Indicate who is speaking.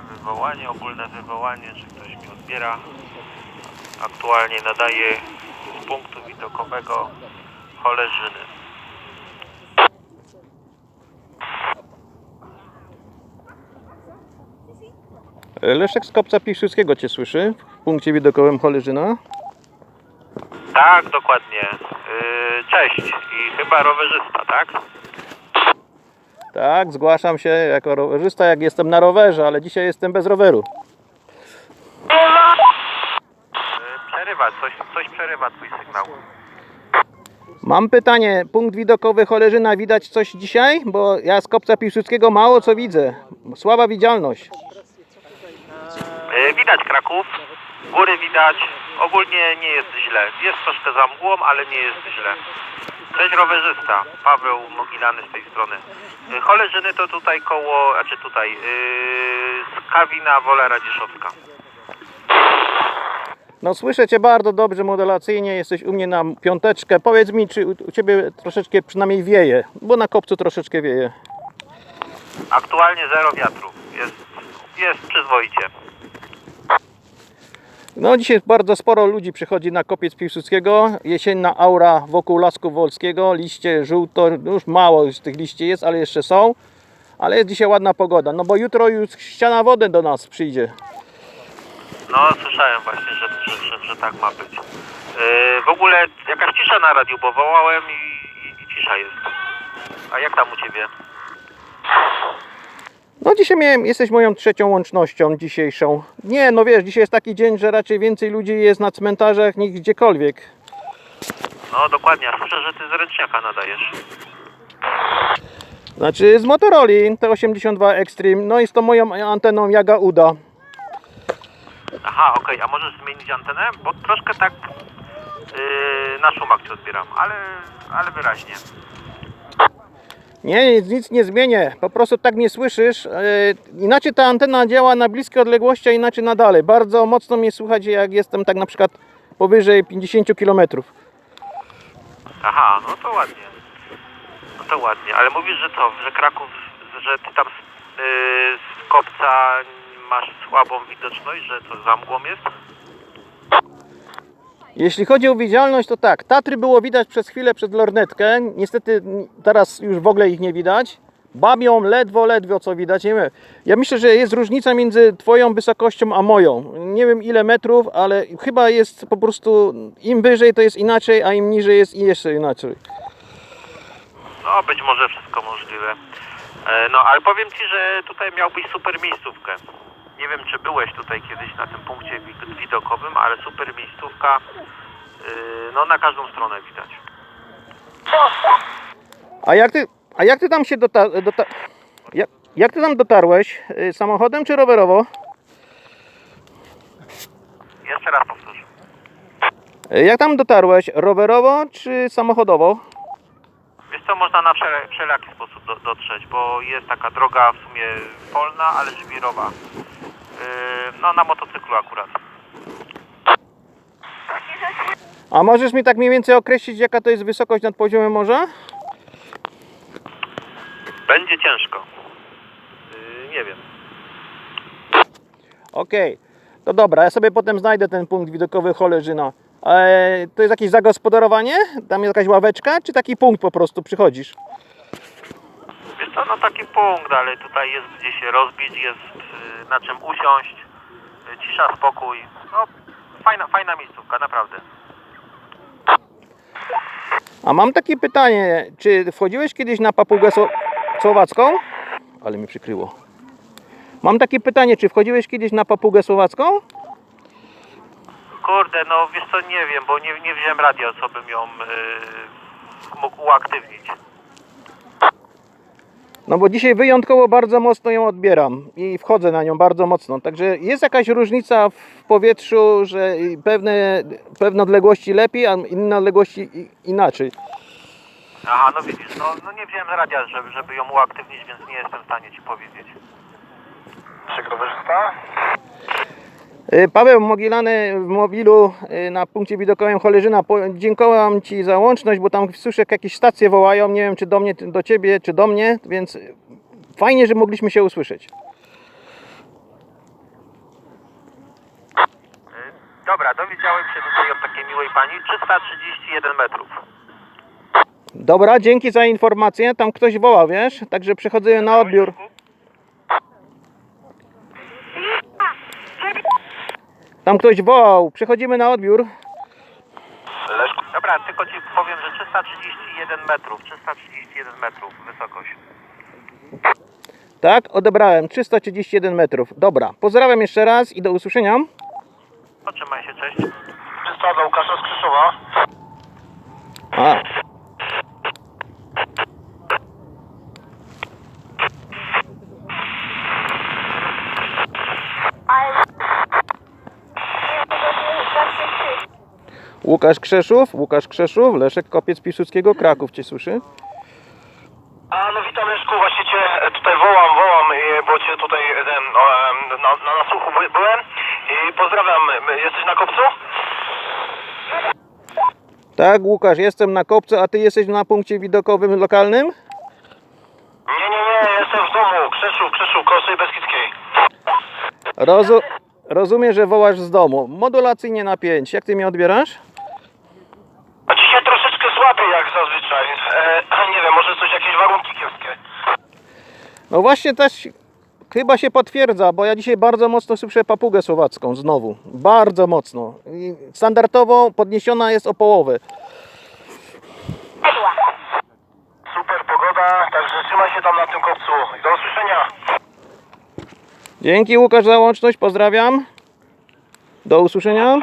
Speaker 1: wywołanie, ogólne wywołanie, czy ktoś mi odbiera. Aktualnie nadaje z punktu widokowego Cholerzyny.
Speaker 2: Leszek z Kopca Piłsudskiego Cię słyszy w punkcie widokowym Cholerzyna.
Speaker 1: Tak, dokładnie. Yy, cześć. I chyba rowerzysta, tak?
Speaker 2: Tak, zgłaszam się jako rowerzysta, jak jestem na rowerze, ale dzisiaj jestem bez roweru.
Speaker 1: Przerywa, coś, coś przerywa twój sygnał.
Speaker 2: Mam pytanie, punkt widokowy Cholerzyna widać coś dzisiaj? Bo ja z Kopca Piłsudskiego mało co widzę. Słaba widzialność.
Speaker 1: Yy, widać Kraków, góry widać, ogólnie nie jest źle. Jest troszkę za mgłą, ale nie jest źle. Cześć rowerzysta, Paweł Mogilany z tej strony. Cholerzyny to tutaj koło, znaczy tutaj, yy, Skawina, Wola Radziszowska.
Speaker 2: No słyszę Cię bardzo dobrze modelacyjnie, jesteś u mnie na piąteczkę. Powiedz mi, czy u u Ciebie troszeczkę przynajmniej wieje? Bo na kopcu troszeczkę wieje.
Speaker 1: Aktualnie zero wiatru, jest, jest przyzwoicie.
Speaker 2: No dzisiaj bardzo sporo ludzi przychodzi na kopiec Piłsudskiego. Jesienna aura wokół Lasku Wolskiego. Liście żółto, już mało już tych liści jest, ale jeszcze są. Ale jest dzisiaj ładna pogoda, no bo jutro już ściana wody do nas przyjdzie.
Speaker 1: No, słyszałem właśnie, że, że, że, że tak ma być. Yy, w ogóle jakaś cisza na radiu, bo wołałem i, i, i cisza jest. A jak tam u ciebie?
Speaker 2: No dzisiaj miałem, jesteś moją trzecią łącznością dzisiejszą. Nie, no wiesz, dzisiaj jest taki dzień, że raczej więcej ludzi jest na cmentarzach niż gdziekolwiek.
Speaker 1: No dokładnie, a słyszę, że ty z ręczniaka nadajesz.
Speaker 2: Znaczy z Motorola T82 Extreme, no i z tą moją anteną Jaga Uda.
Speaker 1: Aha, okej, a możesz zmienić antenę? Bo troszkę tak yy, na szumak cię odbieram, ale, ale wyraźnie.
Speaker 2: Nie, nic, nie zmienię. Po prostu tak mnie słyszysz. Yy, inaczej ta antena działa na bliskie odległości, a inaczej na dalej. Bardzo mocno mnie słychać, jak jestem tak na przykład powyżej 50 km.
Speaker 1: Aha, no to ładnie. No to ładnie, ale mówisz, że co, że Kraków, że ty tam z, yy, z kopca masz słabą widoczność, że to za mgłą jest?
Speaker 2: Jeśli chodzi o widzialność, to tak. Tatry było widać przez chwilę przed lornetkę. Niestety teraz już w ogóle ich nie widać. Babią ledwo, ledwo co widać. Nie wiem. Ja myślę, że jest różnica między Twoją wysokością a moją. Nie wiem ile metrów, ale chyba jest po prostu im wyżej to jest inaczej, a im niżej jest jeszcze inaczej.
Speaker 1: No, być może wszystko możliwe. E, no, ale powiem Ci, że tutaj miałbyś super miejscówkę. Nie wiem, czy byłeś tutaj kiedyś na tym punkcie widokowym, ale super miejscówka. Yy, no, na każdą stronę widać.
Speaker 2: A jak ty, a jak ty tam się dota, dota, jak, jak ty tam dotarłeś? Y, Samochodem czy rowerowo?
Speaker 1: Jeszcze raz powtórzę.
Speaker 2: Y, Jak tam dotarłeś? Rowerowo czy samochodowo?
Speaker 1: Wiesz co, można na wszele, wszelaki sposób do, dotrzeć, bo jest taka droga w sumie polna, ale żwirowa. Yy, no, na motocyklu akurat.
Speaker 2: A możesz mi tak mniej więcej określić, jaka to jest wysokość nad poziomem morza?
Speaker 1: Będzie ciężko. Yy, nie wiem.
Speaker 2: Okej, to dobra, ja sobie potem znajdę ten punkt widokowy Cholerzyna. E, to jest jakieś zagospodarowanie? Tam jest jakaś ławeczka, czy taki punkt po prostu przychodzisz?
Speaker 1: Wiesz co, no taki punkt, ale tutaj jest gdzie się rozbić, jest yy, na czym usiąść, yy, cisza, spokój. No, fajna, fajna miejscówka, naprawdę.
Speaker 2: A mam takie pytanie, czy wchodziłeś kiedyś na papugę Sło- słowacką? Ale mi przykryło. Mam takie pytanie, czy wchodziłeś kiedyś na papugę słowacką?
Speaker 1: Kurde, no wiesz co, nie wiem, bo nie, nie wziąłem radia, co bym ją yy, mógł uaktywnić.
Speaker 2: No bo dzisiaj wyjątkowo bardzo mocno ją odbieram i wchodzę na nią bardzo mocno. Także jest jakaś różnica w powietrzu, że pewne, pewne odległości lepiej, a inne odległości inaczej.
Speaker 1: Aha, no widzisz, no, no nie wziąłem radia, żeby, żeby ją uaktywnić, więc nie jestem w stanie ci powiedzieć.
Speaker 3: Przegrowerzysta?
Speaker 2: Y, Y, Paweł Mogilany w Mobilu y, na punkcie widokowym Cholerzyna dziękuję Ci za łączność, bo tam słyszę jak jakieś stacje wołają, nie wiem czy do mnie, do Ciebie, czy do mnie, więc fajnie, że mogliśmy się usłyszeć.
Speaker 1: Y, dobra, dowiedziałem się tutaj od takiej miłej pani 331 metrów.
Speaker 2: Dobra, dzięki za informację. Tam ktoś woła, wiesz? Także przechodzę na odbiór. Tam ktoś wołał. Przechodzimy na odbiór.
Speaker 1: Leszku. Dobra, tylko ci powiem, że 331 metrów. 331 metrów wysokość.
Speaker 2: Tak, odebrałem. 331 metrów. Dobra, pozdrawiam jeszcze raz i do usłyszenia.
Speaker 1: Potrzymaj się, cześć.
Speaker 3: Czysta dla Łukasza z.
Speaker 2: A, Łukasz Krzeszów, Łukasz Krzeszów, Leszek Kopiec Piłsudskiego, Kraków cię słyszy.
Speaker 3: A no witam Leszku, właśnie cię tutaj wołam, wołam, e, bo cię tutaj em, na, na nasłuchu byłem i pozdrawiam, E, jesteś na kopcu?
Speaker 2: Tak, Łukasz, jestem na kopcu, a ty jesteś na punkcie widokowym lokalnym?
Speaker 3: Nie, nie, nie, jestem w domu, Krzeszów, Krzeszów, Sojej Beskidzkiej.
Speaker 2: Rozu rozumiem, że wołasz z domu. Modulacyjnie na 5. Jak ty mnie odbierasz?
Speaker 3: A dzisiaj troszeczkę słabiej jak zazwyczaj, e, nie wiem, może coś, jakieś warunki kiepskie.
Speaker 2: No właśnie też chyba się potwierdza, bo ja dzisiaj bardzo mocno słyszę papugę słowacką znowu. Bardzo mocno. I standardowo podniesiona jest o połowę.
Speaker 3: Super pogoda, także trzymaj się tam na tym kopcu. I do usłyszenia.
Speaker 2: Dzięki Łukasz za łączność, pozdrawiam. Do usłyszenia.